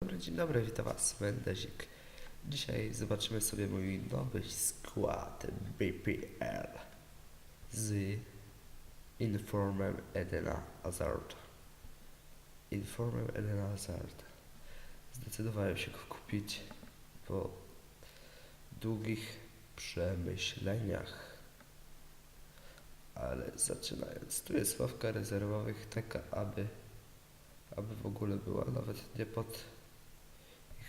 Dobry, dzień dobry, witam Was, Mendezik. Dzisiaj zobaczymy sobie mój nowy skład BPL z Informem Edena Hazard. Informem Edena Hazard. Zdecydowałem się go kupić po długich przemyśleniach. Ale zaczynając, tu jest ławka rezerwowych taka, aby aby w ogóle była nawet nie pod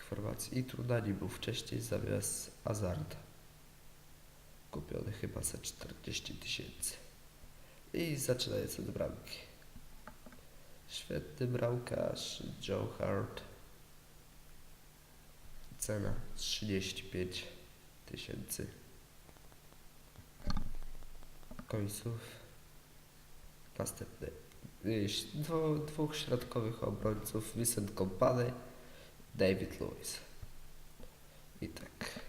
ich formacji. I Trudani był wcześniej zamiast Azarda. Kupiony chyba za 40 tysięcy. I zaczynając od bramki. Świetny bramkarz Joe Hart. Cena 35 tysięcy. Końców. Następny dwóch środkowych obrońców Vincent Kompany, David Lewis. I tak.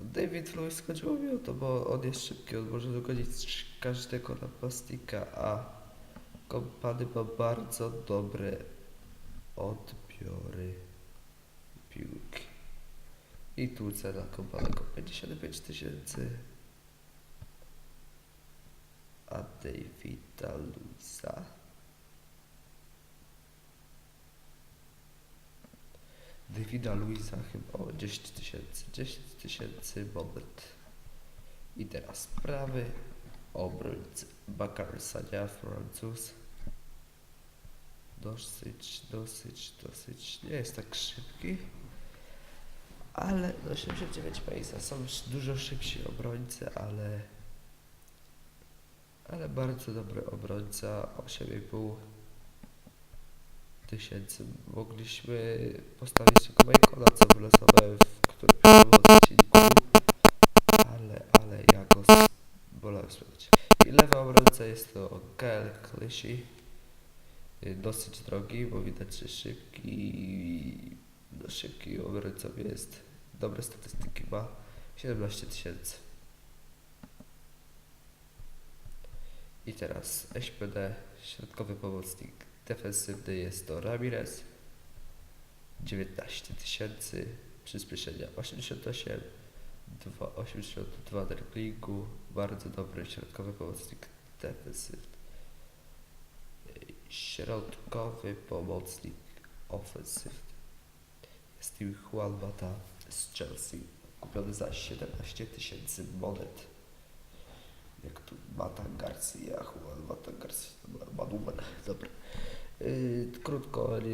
David Lewis chodziło mi o to, bo on jest szybki, on może dogonić każdego napastnika, a Kompany ma bardzo dobre odbiory piłki. I tu cena Kompanego 55 tysięcy. A Davida Luisa Davida Luisa chyba o 10 tysięcy 10 tysięcy moment i teraz prawy obrońca Bakar Sania Francuz. Dosyć, dosyć, dosyć. Nie jest tak szybki ale no 89 pace'a są dużo szybsi obrońcy, ale ale bardzo dobry obrońca, 8,5 tysięcy. Mogliśmy postawić tylko Michaela, co wylosowałem w którymś odcinku, ale, ale ja go s- wolałem sprzedać. I lewa obrońca jest to Kel Klishi, Y, dosyć drogi, bo widać, że szybki, no szybki obrońca jest, dobre statystyki ma, 17 tysięcy. I teraz SPD, środkowy pomocnik defensywny jest to Ramirez, 19 tysięcy, przyspieszenia 88, 2, 82 driblingu, bardzo dobry środkowy pomocnik defensywny. Środkowy pomocnik ofensywny. Jest tym Juan Mata z Chelsea, kupiony za 17 tysięcy monet jak tu Mata Garcia, Juan Mata Garcia, Manuel, dobra. Yy, krótko, ale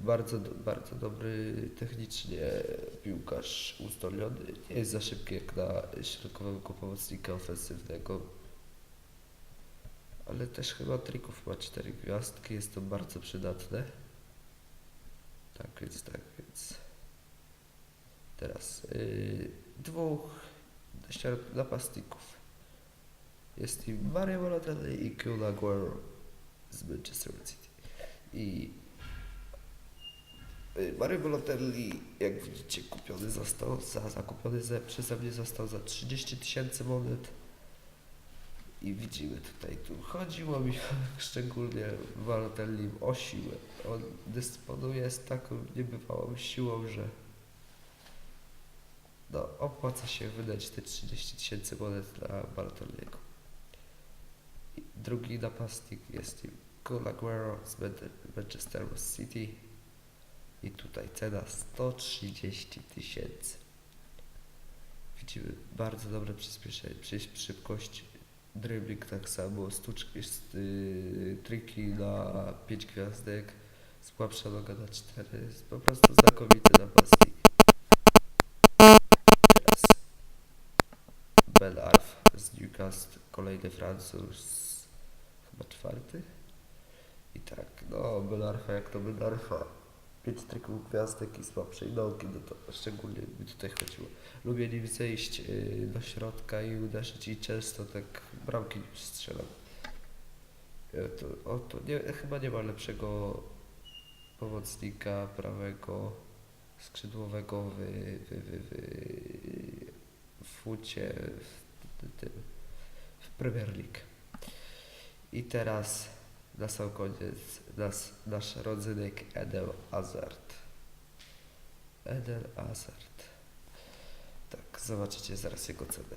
bardzo, do- bardzo dobry technicznie piłkarz uzdolniony. Nie jest za szybki jak na środkowego pomocnika ofensywnego. Ale też chyba trików ma 4 gwiazdki, jest to bardzo przydatne. Tak więc, tak więc. Teraz yy, dwóch napastników. Jest i Mario Balotelli i Kun Aguero z Manchester City. I Mario Balotelli, jak widzicie, kupiony został za, zakupiony za, przeze mnie został za 30 tysięcy monet. I widzimy tutaj, tu chodziło mi szczególnie Balotelli o siłę. On dysponuje z taką niebywałą siłą, że no, opłaca się wydać te 30 tysięcy monet na Balotelliego. Drugi napastnik jest Kun Aguero z Man- Manchester City. I tutaj cena 130 tysięcy. Widzimy bardzo dobre przyspieszenie, przy, szybkość, dribbling tak samo, sztuczki, yy, triki na 5 gwiazdek, słabsza noga na 4. Jest po prostu znakomity napastnik. Teraz Ben Arf z Newcastle, kolejny Francuz, chyba czwarty. I tak, no Belarfa jak to Belarfa. Pięć trików gwiazdek i słabszej nogi, no to szczególnie mi tutaj chodziło. Lubię nim zejść yy, do środka i uderzyć i często tak bramki strzelam. Ja to, o, to nie, chyba nie ma lepszego pomocnika prawego skrzydłowego w, w, w, w, w fucie w, tym, Premier League. I teraz na sam koniec nas, nasz rodzynek Edel Hazard. Eden Hazard. Tak, zobaczycie zaraz jego cenę.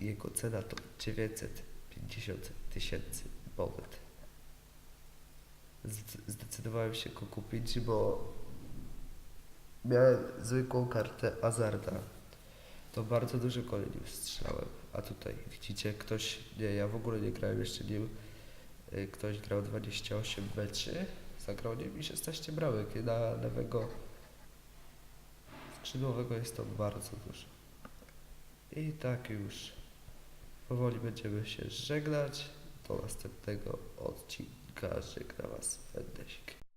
Jego cena to 950 tysięcy monet. Zde- Zdecydowałem się go kupić, bo miałem zwykłą kartę Hazarda. To bardzo dużo goli nim strzelałem. A tutaj widzicie, ktoś, nie, ja w ogóle nie grałem jeszcze nim. Y, Ktoś grał 28 meczy, zagrał nim i 16 bramek. I na lewego skrzydłowego jest to bardzo dużo. I tak już powoli będziemy się żegnać. Do następnego odcinka żegna Was Wendesik.